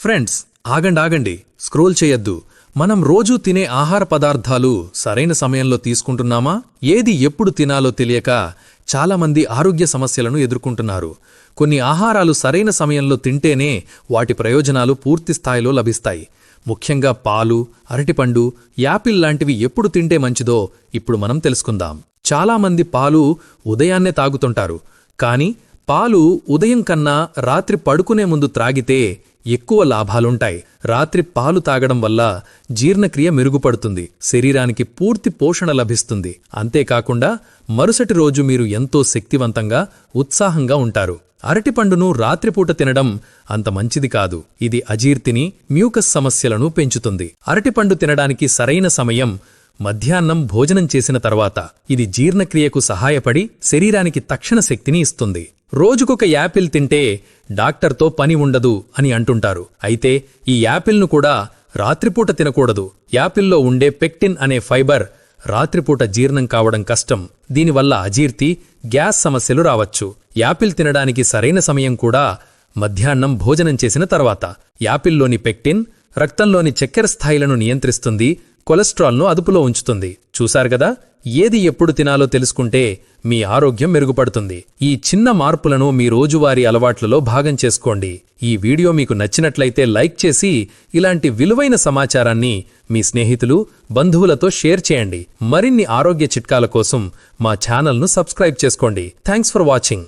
Friends ఆగండి ఆగండి. Scroll చేయొద్దు. మనం రోజూ తినే ఆహార పదార్థాలు సరైన సమయంలో తీసుకుంటున్నామా? ఏది ఎప్పుడు తినాలో తెలియక చాలామంది ఆరోగ్య సమస్యలను ఎదుర్కొంటున్నారు. కొన్ని ఆహారాలు సరైన సమయంలో తింటేనే వాటి ప్రయోజనాలు పూర్తి స్థాయిలో లభిస్తాయి. ముఖ్యంగా పాలు అరటిపండు యాపిల్ లాంటివి ఎప్పుడు తింటే మంచిదో ఇప్పుడు మనం తెలుసుకుందాం. చాలామంది పాలు ఉదయాన్నే తాగుతుంటారు. కానీ పాలు ఉదయం కన్నా రాత్రి పడుకునే ముందు త్రాగితే ఎక్కువ లాభాలుంటాయి. రాత్రి పాలు తాగడం వల్ల జీర్ణక్రియ మెరుగుపడుతుంది. శరీరానికి పూర్తి పోషణ లభిస్తుంది. అంతేకాకుండా మరుసటి రోజు మీరు ఎంతో శక్తివంతంగా ఉత్సాహంగా ఉంటారు. అరటిపండును రాత్రిపూట తినడం అంత మంచిది కాదు. ఇది అజీర్తిని మ్యూకస్ సమస్యలను పెంచుతుంది. అరటిపండు తినడానికి సరైన సమయం మధ్యాహ్నం భోజనం చేసిన తర్వాత. ఇది జీర్ణక్రియకు సహాయపడి శరీరానికి తక్షణ శక్తిని ఇస్తుంది. రోజుకొక యాపిల్ తింటే డాక్టర్తో పని ఉండదు అని అంటుంటారు. అయితే ఈ యాపిల్ను కూడా రాత్రిపూట తినకూడదు. యాపిల్లో ఉండే పెక్టిన్ అనే ఫైబర్ రాత్రిపూట జీర్ణం కావడం కష్టం. దీనివల్ల అజీర్తి గ్యాస్ సమస్యలు రావచ్చు. యాపిల్ తినడానికి సరైన సమయం కూడా మధ్యాహ్నం భోజనం చేసిన తర్వాత. యాపిల్లోని పెక్టిన్ రక్తంలోని చక్కెర స్థాయిలను నియంత్రిస్తుంది కొలెస్ట్రాల్ను అదుపులో ఉంచుతుంది. చూశారు గదా ఏది ఎప్పుడు తినాలో తెలుసుకుంటే మీ ఆరోగ్యం మెరుగుపడుతుంది. ఈ చిన్న మార్పులను మీ రోజువారీ అలవాట్లలో భాగం చేసుకోండి. ఈ వీడియో మీకు నచ్చినట్లయితే లైక్ చేసి ఇలాంటి విలువైన సమాచారాన్ని మీ స్నేహితులు బంధువులతో షేర్ చేయండి. మరిన్ని ఆరోగ్య చిట్కాల కోసం మా ఛానల్ను సబ్స్క్రైబ్ చేసుకోండి. Thanks for watching.